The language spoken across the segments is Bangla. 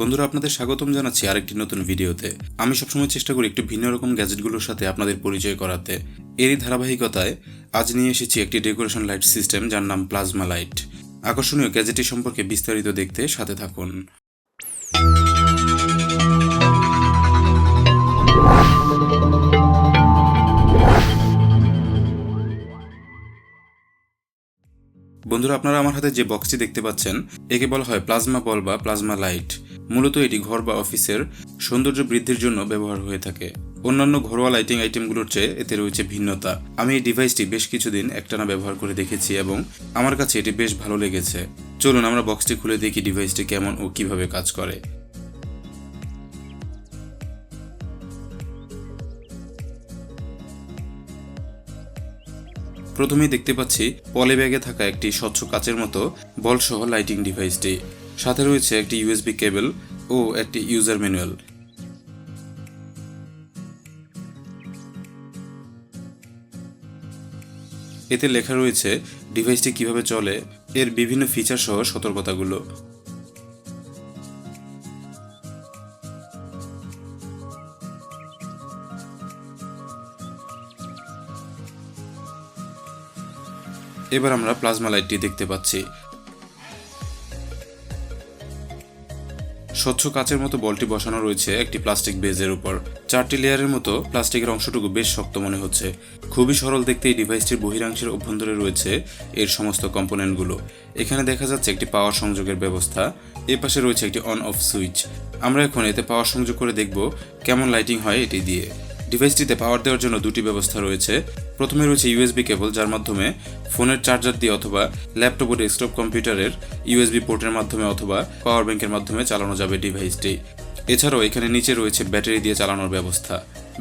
বন্ধুরা, আপনাদের স্বাগতম জানাচ্ছি আরেকটি নতুন ভিডিওতে। আমি সবসময় চেষ্টা করি একটু ভিন্ন রকম গ্যাজেটগুলোর সাথে আপনাদের পরিচয় করাতে। এরই ধারাবাহিকতায় আজ নিয়ে এসেছি একটি ডেকোরেশন লাইট সিস্টেম যার নাম প্লাজমা লাইট। আকর্ষণীয় গ্যাজেটটি সম্পর্কে বিস্তারিত দেখতে সাথে থাকুন। বন্ধুরা, আপনারা আমার হাতে যে বক্সটি দেখতে পাচ্ছেন, একে বলা হয় প্লাজমা বল বা প্লাজমা লাইট। মূলত এটি ঘর বা অফিসের সৌন্দর্য বৃদ্ধির জন্য ব্যবহার হয়ে থাকে। অন্যান্য ঘরোয়া লাইটিং আইটেমগুলোর চেয়ে এতে রয়েছে ভিন্নতা। আমি এই ডিভাইসটি বেশ কিছুদিন একটানা ব্যবহার করে দেখেছি এবং আমার কাছে এটি বেশ ভালো লেগেছে। চলুন আমরা বক্সটি খুলে দেখি ডিভাইসটি কেমন ও কীভাবে কাজ করে। প্রথমেই দেখতে পাচ্ছি পলি ব্যাগে থাকা একটি স্বচ্ছ কাচের মতো বলসহ লাইটিং ডিভাইসটি সাথে রয়েছে একটি ইউএসবি কেবল ও একটি ইউজার ম্যানুয়াল এতে লেখা রয়েছে ডিভাইসটি কীভাবে চলে, এর বিভিন্ন ফিচার সহ সতর্কতাগুলো। এবার আমরা প্লাজমা লাইটটি দেখতে পাচ্ছি। স্বচ্ছ কাচের মতো বলটি বসানো রয়েছে একটি প্লাস্টিক বেজের উপর। চারটি লেয়ারের মতো প্লাস্টিকের অংশটুকু বেশ শক্ত মনে হচ্ছে। খুবই সরল দেখতে এই ডিভাইসটির বহিরাংশের অভ্যন্তরে রয়েছে এর সমস্ত কম্পোনেন্টগুলো। এখানে দেখা যাচ্ছে একটি পাওয়ার সংযোগের ব্যবস্থা। এ পাশে রয়েছে একটি অন অফ সুইচ। আমরা এখন এতে পাওয়ার সংযোগ করে দেখব কেমন লাইটিং হয় এটি দিয়ে। ডিভাইসটিতে পাওয়ার দেওয়ার জন্য দুটি ব্যবস্থা রয়েছে। প্রথমে রয়েছে ইউএসবি কেবল যার মাধ্যমে ফোনের চার্জার দিয়ে অথবা ল্যাপটপ ও ডেস্কটপ কম্পিউটারের ইউএসবি পোর্টের মাধ্যমে অথবা পাওয়ার ব্যাংকের মাধ্যমে চালানো যাবে ডিভাইসটি। এছাড়াও এখানে নিচে রয়েছে ব্যাটারি দিয়ে চালানোর ব্যবস্থা।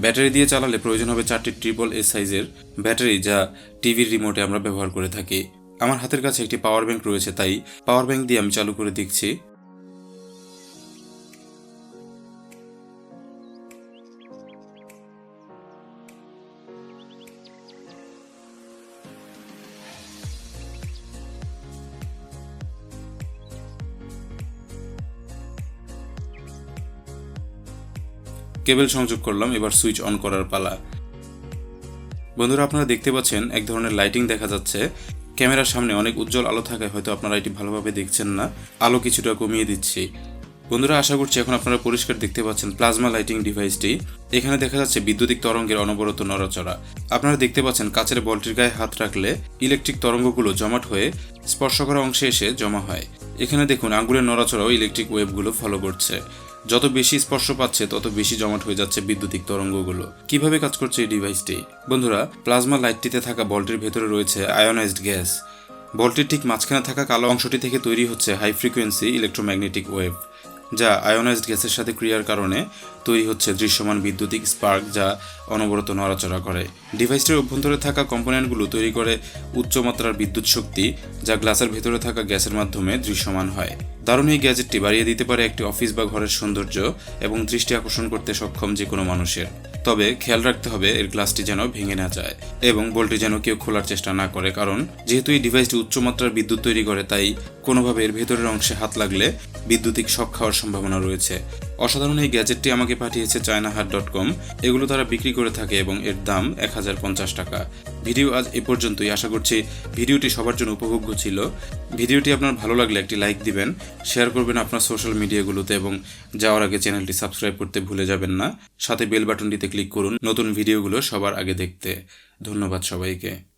ব্যাটারি দিয়ে চালালে প্রয়োজন হবে চারটি ট্রিপল এ সাইজের ব্যাটারি, যা টিভির রিমোটে আমরা ব্যবহার করে থাকি। আমার হাতের কাছে একটি পাওয়ার ব্যাংক রয়েছে, তাই পাওয়ার ব্যাংক দিয়ে আমি চালু করে দেখছি। কেবল সংযোগ করলাম, এবার সুইচ অন করার পালা। বন্ধুরা, আপনারা দেখতে পাচ্ছেন এক ধরনের লাইটিং দেখা যাচ্ছে। ক্যামেরার সামনে অনেক উজ্জ্বল আলো থাকায় হয়তো আপনারা এটি ভালোভাবে দেখছেন না। আলো কিছুটা কমিয়ে দিচ্ছি। বন্ধুরা, আশা করছি এখন আপনারা পরিষ্কার দেখতে পাচ্ছেন প্লাজমা লাইটিং ডিভাইসটি। এখানে দেখা যাচ্ছে বিদ্যুতিক তরঙ্গের অনবরত নড়াচড়া। আপনারা দেখতে পাচ্ছেন কাচের বলটির গায়ে হাত রাখলে ইলেকট্রিক তরঙ্গগুলো জমাট হয়ে স্পর্শ করা অংশে এসে জমা হয়। এখানে দেখুন, আঙ্গুলের নড়াচড়াও ইলেকট্রিক ওয়েভগুলো ফলো করছে। যত বেশি স্পর্শ পাচ্ছে, তত বেশি জমাট হয়ে যাচ্ছে বিদ্যুতিক তরঙ্গগুলো। কীভাবে কাজ করছে এই ডিভাইসটি বন্ধুরা প্লাজমা লাইটটিতে থাকা বলটির ভেতরে রয়েছে আয়োনাইজড গ্যাস বলটির ঠিক মাঝখানে থাকা কালো অংশটি থেকে তৈরি হচ্ছে হাই ফ্রিকোয়েন্সি ইলেকট্রোম্যাগনেটিক ওয়েভ যা আয়োনাইজড গ্যাসের সাথে ক্রিয়ার কারণে তৈরি হচ্ছে দৃশ্যমান বিদ্যুতিক স্পার্ক যা অনবরত নড়াচড়া করে। ডিভাইসটির অভ্যন্তরে থাকা কম্পোনেন্টগুলো তৈরি করে উচ্চমাত্রার বিদ্যুৎ শক্তি যা গ্লাসের ভেতরে থাকা গ্যাসের মাধ্যমে দৃশ্যমান হয়। দারুণ এই গ্যাজেটটি বাড়িয়ে দিতে পারে একটি অফিস বা ঘরের সৌন্দর্য এবং দৃষ্টি আকর্ষণ করতে সক্ষম যে কোনো মানুষের। তবে খেয়াল রাখতে হবে, এর গ্লাসটি যেন ভেঙে না যায় এবং বলটি যেন কেউ খোলার চেষ্টা না করে। কারণ যেহেতু এই ডিভাইসটি উচ্চমাত্রার বিদ্যুৎ তৈরি করে, তাই কোনোভাবে এর ভেতরের অংশে হাত লাগলে বিদ্যুতিক শক খাওয়ার সম্ভাবনা রয়েছে। অসাধারণ এই গ্যাজেটটি আমাকে পাঠিয়েছে চায়না হাট ডট কম এগুলো তারা বিক্রি করে থাকে এবং এর দাম এক হাজার পঞ্চাশ টাকা। ভিডিও আজ এ পর্যন্তই। আশা করছি ভিডিওটি সবার জন্য উপভোগ্য ছিল। ভিডিওটি আপনার ভালো লাগলে একটি লাইক দিবেন, শেয়ার করবেন আপনার সোশ্যাল মিডিয়াগুলোতে এবং যাওয়ার আগে চ্যানেলটি সাবস্ক্রাইব করতে ভুলে যাবেন না। সাথে বেল বাটনটিতে ক্লিক করুন। নতুন ভিডিওগুলো সবার আগে দেখতে। ধন্যবাদ সবাইকে।